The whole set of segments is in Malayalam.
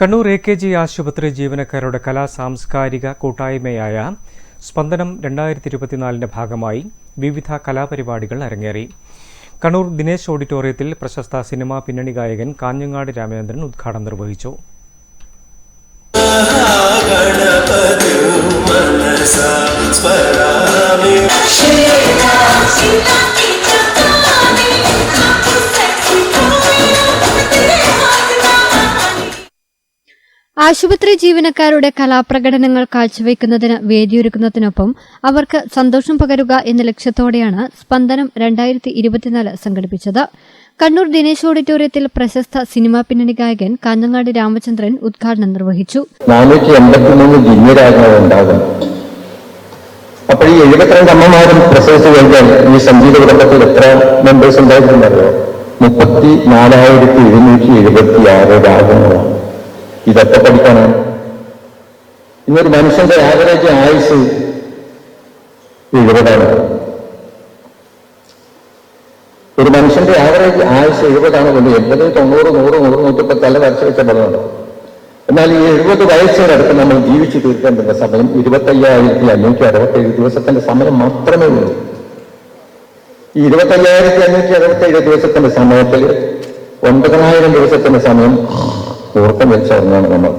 കണ്ണൂർ എ കെ ജി ആശുപത്രി ജീവനക്കാരുടെ കലാ സാംസ്കാരിക കൂട്ടായ്മയായ സ്പന്ദനം രണ്ടായിരത്തി ഇരുപത്തിനാലിന്റെ ഭാഗമായി വിവിധ കലാപരിപാടികൾ അരങ്ങേറി. കണ്ണൂർ ദിനേശ് ഓഡിറ്റോറിയത്തിൽ പ്രശസ്ത സിനിമാ പിന്നണി ഗായകൻ കാഞ്ഞങ്ങാട് രാമചന്ദ്രൻ ഉദ്ഘാടനം നിർവഹിച്ചു. ആശുപത്രി ജീവനക്കാരുടെ കലാപ്രകടനങ്ങൾ കാഴ്ചവെക്കുന്നതിന് വേദിയൊരുക്കുന്നതിനൊപ്പം അവർക്ക് സന്തോഷം പകരുക എന്ന ലക്ഷ്യത്തോടെയാണ് സ്പന്ദനം രണ്ടായിരത്തി ഇരുപത്തിനാല് സംഘടിപ്പിച്ചത്. കണ്ണൂർ ദിനേശ് ഓഡിറ്റോറിയത്തിൽ പ്രശസ്ത സിനിമാ പിന്നണി ഗായകൻ കാഞ്ഞങ്ങാട് രാമചന്ദ്രൻ ഉദ്ഘാടനം നിർവഹിച്ചു. ഈ സംഗീത എത്ര മെമ്പേഴ്സ് മുപ്പത്തി നാലായിരത്തി എഴുന്നൂറ്റി എഴുപത്തി ആറ് രാഗങ്ങളാണ് ഇതൊക്കെ പഠിക്കണം. ഇന്നൊരു മനുഷ്യന്റെ ആവറേജ് ആയുസ് എഴുപതാണ്. ഒരു മനുഷ്യന്റെ ആവറേജ് ആയുസ് എഴുപതാണ് കൊണ്ട് എൺപത് തൊണ്ണൂറ് നൂറ് നൂറ് നൂറ്റിപ്പത്ത് തല വരച്ച് വെച്ച പദമാണ് എന്നാൽ ഈ എഴുപത് വയസ്സിനടുത്ത് നമ്മൾ ജീവിച്ചു തീർക്കേണ്ടുന്ന സമയം ഇരുപത്തയ്യായിരത്തി അഞ്ഞൂറ്റി അറുപത്തേഴ് ദിവസത്തിന്റെ സമയം മാത്രമേ ഉള്ളൂ. ഈ ഇരുപത്തയ്യായിരത്തി അഞ്ഞൂറ്റി അറുപത്തേഴ് ദിവസത്തിന്റെ സമയത്തിൽ ഒൻപതിനായിരം ദിവസത്തിന്റെ സമയം ഓർക്കം വെച്ചറിഞ്ഞാണ് നമ്മൾ.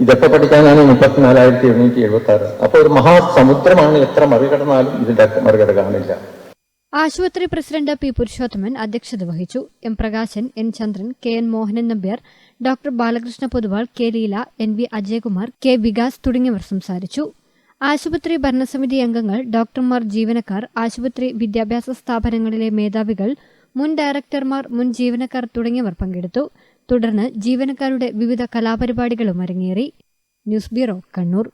ഇതൊക്കെ പഠിക്കാനാണ് മുപ്പത്തിനാലായിരത്തി എഴുന്നൂറ്റി എഴുപത്തി ആറ് അപ്പൊ ഒരു മഹാസമുദ്രമാണ് എത്ര മറികടന്നാലും ഇതിന്റെ മറികടക്കാനില്ല. ആശുപത്രി പ്രസിഡന്റ് പി പുരുഷോത്തമൻ അധ്യക്ഷത വഹിച്ചു. M Prakashan N Chandran K N Mohanan Nambiar doctor Balakrishna Poduval K Leela N V Ajayakumar K Vikas തുടങ്ങിയവർ സംസാരിച്ചു. ആശുപത്രി ഭരണസമിതി അംഗങ്ങൾ ഡോക്ടർമാർ ജീവനക്കാർ ആശുപത്രി വിദ്യാഭ്യാസ സ്ഥാപനങ്ങളിലെ മേധാവികൾ മുൻ ഡയറക്ടർമാർ മുൻ ജീവനക്കാർ തുടങ്ങിയവർ പങ്കെടുത്തു. തുടർന്ന് ജീവനക്കാരുടെ വിവിധ കലാപരിപാടികളും അരങ്ങേറി. News bureau Kannur.